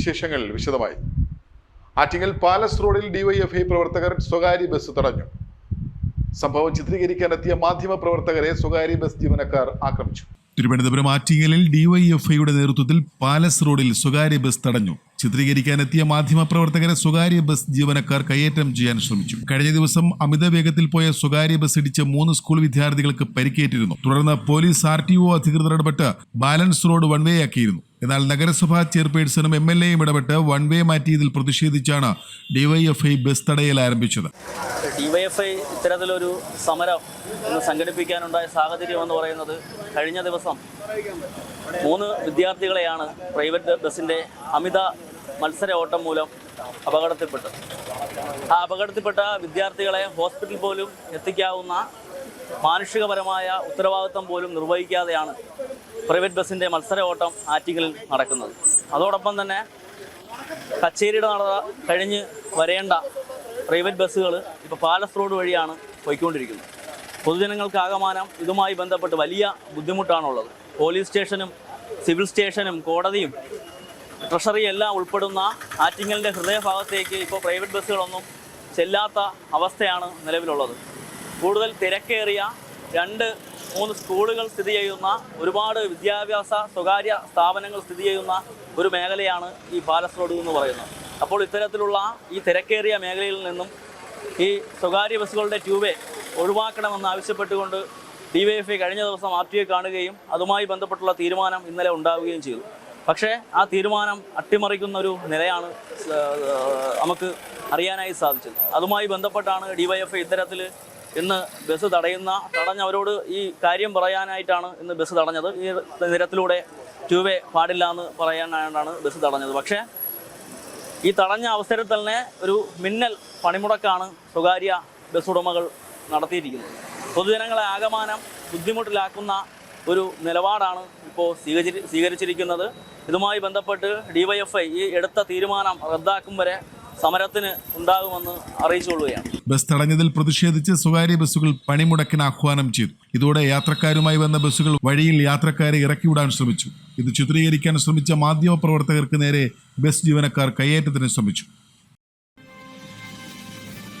വിശേഷങ്ങൾ വിശദമായി. ആറ്റിങ്ങൽ പാലസ് റോഡിൽ ഡിവൈഎഫ്ഐ പ്രവർത്തകർ സ്വകാര്യ ബസ് തടഞ്ഞു. സംഭവം ചിത്രീകരിക്കാനെത്തിയ മാധ്യമ പ്രവർത്തകരെ സ്വകാര്യ ബസ് ജീവനക്കാർ ആക്രമിച്ചു. തിരുവനന്തപുരം ആറ്റിങ്ങലിൽ ഡിവൈഎഫ്ഐയുടെ നേതൃത്വത്തിൽ പാലസ് റോഡിൽ സ്വകാര്യ ബസ് തടഞ്ഞു. ചിത്രീകരിക്കാനെത്തിയ മാധ്യമപ്രവർത്തകരെ സ്വകാര്യ ബസ് ജീവനക്കാർ കയ്യേറ്റം ചെയ്യാൻ ശ്രമിച്ചു. കഴിഞ്ഞ ദിവസം അമിത വേഗത്തിൽ പോയ സ്വകാര്യ ബസ് ഇടിച്ച് മൂന്ന് സ്കൂൾ വിദ്യാർത്ഥികൾക്ക് പരിക്കേറ്റിരുന്നു. തുടർന്ന് പോലീസ് ആർ ടി ഒ അധികൃതർ ഇടപെട്ട് ബാലൻസ് റോഡ് വൺ വേ ആക്കിയിരുന്നു. എന്നാൽ നഗരസഭാ ചെയർപേഴ്സണും എം എൽ എയും ഇടപെട്ട് വൺ വേ മാറ്റിയതിൽ പ്രതിഷേധിച്ചാണ് ഡിവൈഎഫ്ഐ ബസ് തടയൽ ആരംഭിച്ചത്. ഡിവൈഎഫ്ഐ ഇത്തരത്തിലൊരു സമരം ഇന്ന് സംഘടിപ്പിക്കാനുണ്ടായ സാഹചര്യം എന്ന് പറയുന്നത് കഴിഞ്ഞ ദിവസം മൂന്ന് വിദ്യാർത്ഥികളെയാണ് പ്രൈവറ്റ് ബസ്സിന്റെ അമിത മത്സര ഓട്ടം മൂലം അപകടത്തിൽപ്പെട്ടു. ആ അപകടത്തിൽപ്പെട്ട വിദ്യാർത്ഥികളെ ഹോസ്പിറ്റൽ പോലും എത്തിക്കാവുന്ന മാനുഷികപരമായ ഉത്തരവാദിത്വം പോലും നിർവഹിക്കാതെയാണ് പ്രൈവറ്റ് ബസ്സിന്റെ മത്സര ഓട്ടം ആറ്റിങ്ങലിൽ നടക്കുന്നത്. അതോടൊപ്പം തന്നെ കച്ചേരിയുടെ നട കഴിഞ്ഞ് വരേണ്ട പ്രൈവറ്റ് ബസ്സുകൾ ഇപ്പോൾ പാലസ് റോഡ് വഴിയാണ് പോയിക്കൊണ്ടിരിക്കുന്നത്. പൊതുജനങ്ങൾക്ക് ആകമാനം ഇതുമായി ബന്ധപ്പെട്ട് വലിയ ബുദ്ധിമുട്ടാണുള്ളത്. പോലീസ് സ്റ്റേഷനും സിവിൽ സ്റ്റേഷനും കോടതിയും ട്രഷറി എല്ലാം ഉൾപ്പെടുന്ന ആറ്റിങ്ങലിന്റെ ഹൃദയഭാഗത്തേക്ക് ഇപ്പോൾ പ്രൈവറ്റ് ബസ്സുകളൊന്നും ചെല്ലാത്ത അവസ്ഥയാണ് നിലവിലുള്ളത്. കൂടുതൽ തിരക്കേറിയ രണ്ട് മൂന്ന് സ്കൂളുകൾ സ്ഥിതി ചെയ്യുന്ന ഒരുപാട് വിദ്യാഭ്യാസ സ്വകാര്യ സ്ഥാപനങ്ങൾ സ്ഥിതി ചെയ്യുന്ന ഒരു മേഖലയാണ് ഈ പാലസ് റോഡ് എന്ന് പറയുന്നത്. അപ്പോൾ ഇത്തരത്തിലുള്ള ഈ തിരക്കേറിയ മേഖലയിൽ നിന്നും ഈ സ്വകാര്യ ബസ്സുകളുടെ ട്യൂബേ ഒഴിവാക്കണമെന്ന് ആവശ്യപ്പെട്ടുകൊണ്ട് ഡി വൈ എഫ് ഐ കഴിഞ്ഞ ദിവസം ആർ ടി കാണുകയും അതുമായി ബന്ധപ്പെട്ടുള്ള തീരുമാനം ഇന്നലെ ഉണ്ടാവുകയും ചെയ്തു. പക്ഷേ ആ തീരുമാനം അട്ടിമറിക്കുന്ന ഒരു നിലയാണ് നമുക്ക് അറിയാനായി സാധിച്ചത്. അതുമായി ബന്ധപ്പെട്ടാണ് ഡിവൈഎഫ് ഇത്തരത്തിൽ ഇന്ന് ബസ് തടയുന്ന തടഞ്ഞവരോട് ഈ കാര്യം പറയാനായിട്ടാണ് ഇന്ന് ബസ് തടഞ്ഞത്. ഈ നിരത്തിലൂടെ ട്യൂബേ പാടില്ല എന്ന് പറയാനായിട്ടാണ് ബസ് തടഞ്ഞത്. പക്ഷേ ഈ തടഞ്ഞ അവസരത്തിൽ തന്നെ ഒരു മിന്നൽ പണിമുടക്കാണ് സ്വകാര്യ ബസ് ഉടമകൾ നടത്തിയിരിക്കുന്നത്. പൊതുജനങ്ങളെ ആകമാനം ബുദ്ധിമുട്ടിലാക്കുന്ന ഒരു നിലപാടാണ് ഇപ്പോൾ സ്വീകരിച്ചി സ്വീകരിച്ചിരിക്കുന്നത്. ഇതുമായി ബന്ധപ്പെട്ട് ഡിവൈഎഫ്ഐ ഈ എടുത്ത തീരുമാനം റദ്ദാക്കും വരെ സമരത്തിന് ഉണ്ടാകുമെന്ന് അറിയിച്ചുകൊള്ളുകയാണ്. ബസ് തടഞ്ഞതിൽ പ്രതിഷേധിച്ച് സ്വകാര്യ ബസ്സുകൾ പണിമുടക്കിന് ആഹ്വാനം ചെയ്തു. ഇതോടെ യാത്രക്കാരുമായി വന്ന ബസ്സുകൾ വഴിയിൽ യാത്രക്കാരെ ഇറക്കിവിടാൻ ശ്രമിച്ചു. ഇത് ചിത്രീകരിക്കാൻ ശ്രമിച്ച മാധ്യമപ്രവർത്തകർക്ക് നേരെ ബസ് ജീവനക്കാർ കയ്യേറ്റത്തിന് ശ്രമിച്ചു.